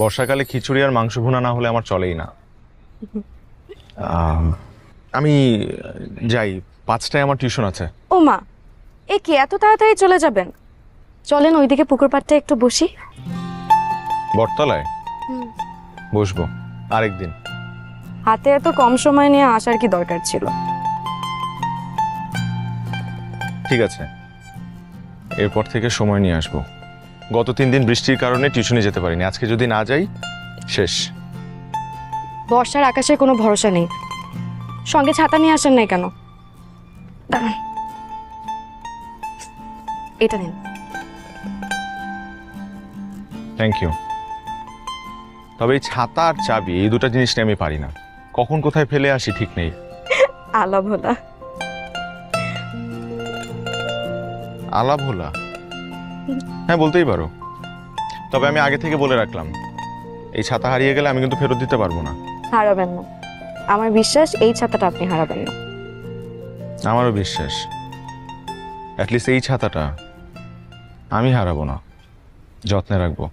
বর্ষাকালে খিচুড়ি আর মাংস ভুনা না হলে আমার চলেই না। আমি যাই পাঁচটায় আমার টিউশন আছে। ও মা এ কি এত তাড়াতাড়ি চলে যাবেন? চলেন ওইদিকে পুকুর পাড়টা একটু বসি। বটতলায়? বসবো আরেকদিন। হাতে এত কম সময় নিয়ে আসার কি দরকার ছিল? ঠিক আছে এরপর থেকে সময় নিয়ে আসব। গত তিন দিন বৃষ্টির কারণে টিউশনে যেতে পারিনি। আজকে যদি না যাই শেষ। বর্ষার আকাশের কোনো ভরসা নেই। সঙ্গে ছাতা নিয়ে আসেন নাই কেন? দাঁড়ান। এটা নিন। থ্যাংক ইউ তবে এই ছাতা আর চাবি এই দুটো জিনিস নিয়ে আমি পারি না। কখন কোথায় ফেলে আসি ঠিক নেই। আলা ভোলা আলাপ হলা হ্যাঁ বলতেই পারো। তবে আমি আগে থেকে বলে রাখলাম এই ছাতা হারিয়ে গেলে আমি কিন্তু ফেরত দিতে পারব না। হারাবেন না। আমার বিশ্বাস এই ছাতাটা আপনি হারাবেন না। আমারও বিশ্বাস। অ্যাটলিস্ট এই ছাতাটা আমি হারাবো না। যত্নে রাখব।